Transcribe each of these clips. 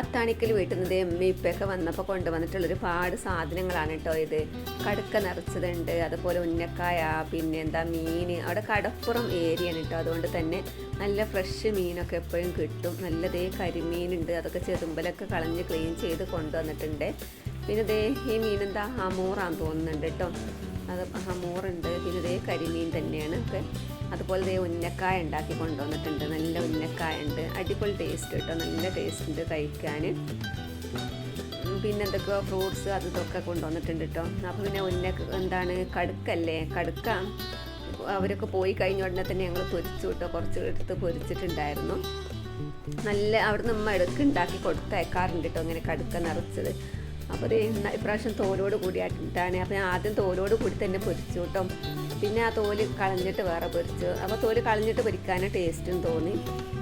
അത്താണിക്കൽ വീട്ടിൽ നിന്ന് എമ്മി ഇപ്പൊക്കെ വന്നപ്പോൾ കൊണ്ടുവന്നിട്ടുള്ള ഒരുപാട് സാധനങ്ങളാണ് കേട്ടോ ഇത്. കടുക്ക നിറച്ചതുണ്ട് അതുപോലെ ഉന്നക്കായ പിന്നെ എന്താ മീൻ അവിടെ കടപ്പുറം ഏരിയ ആണ് കേട്ടോ. അതുകൊണ്ട് തന്നെ നല്ല ഫ്രഷ് മീനൊക്കെ എപ്പോഴും കിട്ടും. നല്ലതേ കരിമീനുണ്ട് അതൊക്കെ ചെതുമ്പലൊക്കെ കളഞ്ഞ് ക്ലീൻ ചെയ്ത് കൊണ്ടുവന്നിട്ടുണ്ട്. പിന്നെ ദേ ഈ മീൻ എന്താ? ഹമൂറാന്ന് തോന്നുന്നുണ്ട് കേട്ടോ. അത് ഹമൂറുണ്ട് പിന്നെ ഇതേ കരിമീൻ തന്നെയാണ്. ഒക്കെ അതുപോലെ ഇതേ ഉന്നക്കായ ഉണ്ടാക്കി കൊണ്ടുവന്നിട്ടുണ്ട്. നല്ല ഉന്നക്കായ ഉണ്ട്. അടിപൊളി ടേസ്റ്റ് കേട്ടോ. നല്ല ടേസ്റ്റ് ഉണ്ട് കഴിക്കാൻ. പിന്നെ എന്തൊക്കെയോ ഫ്രൂട്ട്സ് അത് ഇതൊക്കെ കൊണ്ടുവന്നിട്ടുണ്ട് കേട്ടോ. അപ്പോൾ പിന്നെ ഉന്ന എന്താണ്? കടുക്കല്ലേ? കടുക്ക അവരൊക്കെ പോയി കഴിഞ്ഞ ഉടനെ തന്നെ ഞങ്ങൾ പൊരിച്ചു കേട്ടോ. കുറച്ച് എടുത്ത് പൊരിച്ചിട്ടുണ്ടായിരുന്നു. നല്ല അവിടുന്ന് ഉമ്മ ഇടയ്ക്ക് ഉണ്ടാക്കി കൊടുത്തയക്കാറുണ്ട് കേട്ടോ. ഇങ്ങനെ കടുക്ക നിറച്ചത്. അപ്പോൾ ഇന്ന- ഇപ്രാവശ്യം തോലോട് കൂടിയിട്ടാണ് അപ്പോൾ ഞാൻ ആദ്യം തോലോട് കൂടി തന്നെ പൊരിച്ചു കേട്ടോ. പിന്നെ ആ തോൽ കളഞ്ഞിട്ട് വേറെ പൊരിച്ചു. അപ്പോൾ തോൽ കളഞ്ഞിട്ട് പൊരിക്കാൻ ടേസ്റ്റും തോന്നി.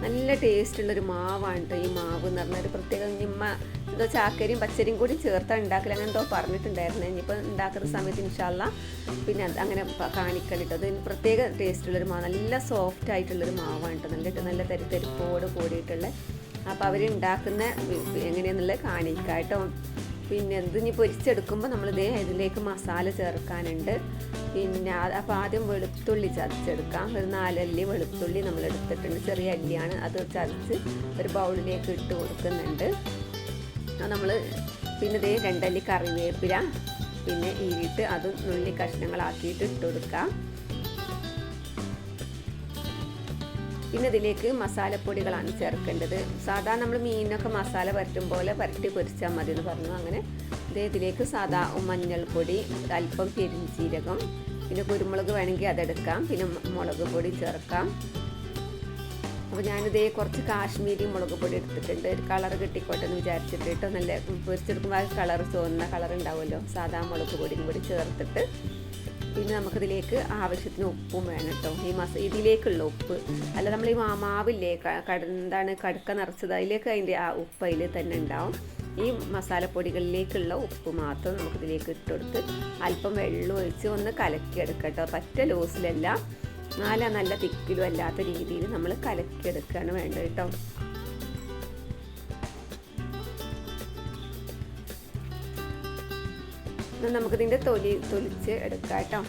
നല്ല ടേസ്റ്റുള്ളൊരു മാവാണ് കേട്ടോ ഈ മാവ് എന്ന് പറഞ്ഞാൽ ഒരു പ്രത്യേകം നിമ്മ എന്തോ ചാക്കരിയും പച്ചരിയും കൂടി ചേർത്താൽ ഉണ്ടാക്കില്ല അങ്ങനെ എന്തോ പറഞ്ഞിട്ടുണ്ടായിരുന്നു. ഇനിയിപ്പോൾ ഉണ്ടാക്കുന്ന സമയത്ത് ഇൻഷാല്ല പിന്നെ അങ്ങനെ കേട്ടോ അത് പ്രത്യേക ടേസ്റ്റുള്ളൊരു മാവ്. നല്ല സോഫ്റ്റ് ആയിട്ടുള്ളൊരു മാവാണ് കേട്ടോ നല്ല നല്ല തരി തരിപ്പോട് കൂടിയിട്ടുള്ള. അപ്പോൾ അവർ ഉണ്ടാക്കുന്ന എങ്ങനെയാണെന്നുള്ളത് കാണിക്കാം കേട്ടോ പിന്നെ എന്ത്? ഇനി പൊരിച്ചെടുക്കുമ്പോൾ നമ്മൾ ഇതേ ഇതിലേക്ക് മസാല ചേർക്കാനുണ്ട്. പിന്നെ അപ്പോൾ ആദ്യം വെളുത്തുള്ളി ചതച്ചെടുക്കാം. ഒരു നാലല്ലി വെളുത്തുള്ളി നമ്മൾ എടുത്തിട്ടുണ്ട് ചെറിയ അല്ലിയാണ് അത് ചതച്ച് ഒരു ബൗളിലേക്ക് ഇട്ട് കൊടുക്കുന്നുണ്ട്. നമ്മൾ പിന്നെ ഇതേ രണ്ടല്ലി കറിവേപ്പില പിന്നെ ഈരിട്ട് അതും നുള്ളി കഷ്ണങ്ങളാക്കിയിട്ട് ഇട്ട് കൊടുക്കാം. പിന്നെ ഇതിലേക്ക് മസാലപ്പൊടികളാണ് ചേർക്കേണ്ടത്. സാധാരണ നമ്മൾ മീനൊക്കെ മസാല പരട്ടും പോലെ പരട്ടി പൊരിച്ചാൽ മതി എന്ന് പറഞ്ഞു. അങ്ങനെ ദേ ഇതിലേക്ക് സാധാ മഞ്ഞൾപ്പൊടി അല്പം പെരിഞ്ചീരകം പിന്നെ കുരുമുളക് വേണമെങ്കിൽ അതെടുക്കാം. പിന്നെ മുളക് പൊടി ചേർക്കാം. അപ്പോൾ ഞാനിതേ കുറച്ച് കാശ്മീരി മുളക് പൊടി എടുത്തിട്ടുണ്ട്. ഒരു കളർ കിട്ടിക്കോട്ടെ എന്ന് വിചാരിച്ചിട്ട് കേട്ടോ. നല്ല പൊരിച്ചെടുക്കുമ്പോൾ കളർ തോന്നുന്ന കളർ ഉണ്ടാവുമല്ലോ സാധാ മുളക് പൊടിയും കൂടി ചേർത്തിട്ട് പിന്നെ നമുക്കിതിലേക്ക് ആവശ്യത്തിന് ഉപ്പും വേണം കേട്ടോ. ഈ മസ ഇതിലേക്കുള്ള ഉപ്പ്. അല്ല നമ്മൾ ഈ മാമാവില്ലേ കട എന്താണ് കടുക്ക നിറച്ചത് അതിലേക്ക് അതിന്റെ ആ ഉപ്പ് അതിൽ തന്നെ ഉണ്ടാവും. ഈ മസാലപ്പൊടികളിലേക്കുള്ള ഉപ്പ് മാത്രം നമുക്കിതിലേക്ക് ഇട്ട് കൊടുത്ത് അല്പം വെള്ളം ഒഴിച്ച് ഒന്ന് കലക്കിയെടുക്കുക കേട്ടോ. പറ്റ ലൂസിലല്ല നാല നല്ല തിക്കിലും അല്ലാത്ത രീതിയിൽ നമ്മൾ കലക്കിയെടുക്കുകയാണ് വേണ്ടത് കേട്ടോ. നമുക്കിതിന്റെ തൊലി തൊലിച്ച് എടുക്കാം കേട്ടോ.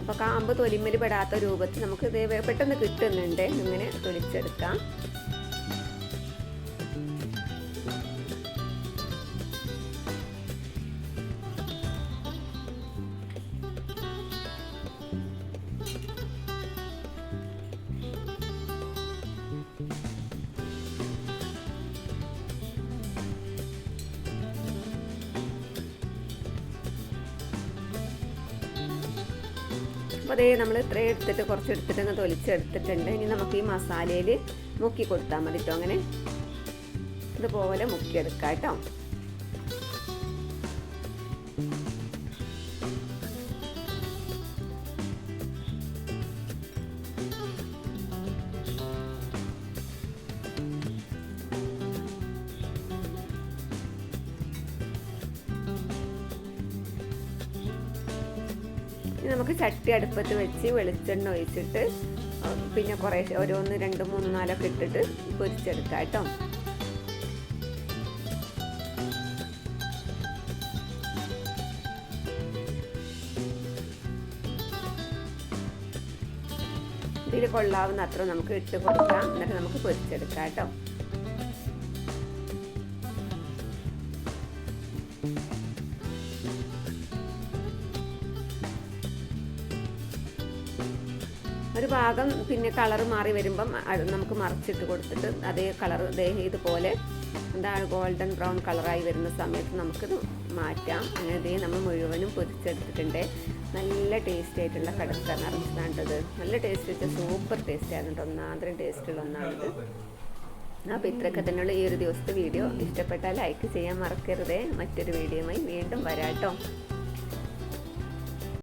അപ്പോൾ കാമ്പ് തൊലിമ്മൽ പെടാത്ത രൂപത്തിൽ നമുക്ക് ഇത് പെട്ടെന്ന് കിട്ടുന്നുണ്ട്. ഇങ്ങനെ തൊലിച്ചെടുക്കാം. അതേ നമ്മൾ ഇത്രയും എടുത്തിട്ട് കുറച്ച് എടുത്തിട്ട് അങ്ങ് തൊലിച്ചെടുത്തിട്ടുണ്ട്. ഇനി നമുക്ക് ഈ മസാലയിൽ മുക്കി കൊടുത്താൽ മതി കേട്ടോ അങ്ങനെ ഇതുപോലെ മുക്കിയെടുക്കാം കേട്ടോ ഇനി നമുക്ക് ചട്ടി അടുപ്പത്ത് വെച്ച് വെളിച്ചെണ്ണ ഒഴിച്ചിട്ട് പിന്നെ കുറേ ഓരോന്ന് രണ്ട് മൂന്ന് നാലൊക്കെ ഇട്ടിട്ട് പൊരിച്ചെടുക്കാം കേട്ടോ. ഇതിൽ കൊള്ളാവുന്ന അത്ര നമുക്ക് ഇട്ട് കൊടുക്കാം. എന്നിട്ട് നമുക്ക് പൊരിച്ചെടുക്കാം കേട്ടോ. ഭാഗം പിന്നെ കളർ മാറി വരുമ്പം നമുക്ക് മറിച്ചിട്ട് കൊടുത്തിട്ട് അതേ കളർ ഇതുപോലെ എന്താണ് ഗോൾഡൻ ബ്രൗൺ കളറായി വരുന്ന സമയത്ത് നമുക്കിത് മാറ്റാം. അങ്ങനെ ഇതേ നമ്മൾ മുഴുവനും പൊരിച്ചെടുത്തിട്ടുണ്ട് നല്ല ടേസ്റ്റ് ആയിട്ടുള്ള കടക്ക നിറച്ചതാണ്ടത് നല്ല ടേസ്റ്റ് വെച്ചാൽ സൂപ്പർ ടേസ്റ്റ് ആയിരുന്നു ഒന്നാന്തരം ടേസ്റ്റുള്ള ഒന്നാണിത്. അപ്പോൾ ഇത്രയൊക്കെ തന്നെയുള്ള ഈ ഒരു ദിവസത്തെ വീഡിയോ ഇഷ്ടപ്പെട്ടാൽ ലൈക്ക് ചെയ്യാൻ മറക്കരുതേ. മറ്റൊരു വീഡിയോയുമായി വീണ്ടും വരാട്ടോ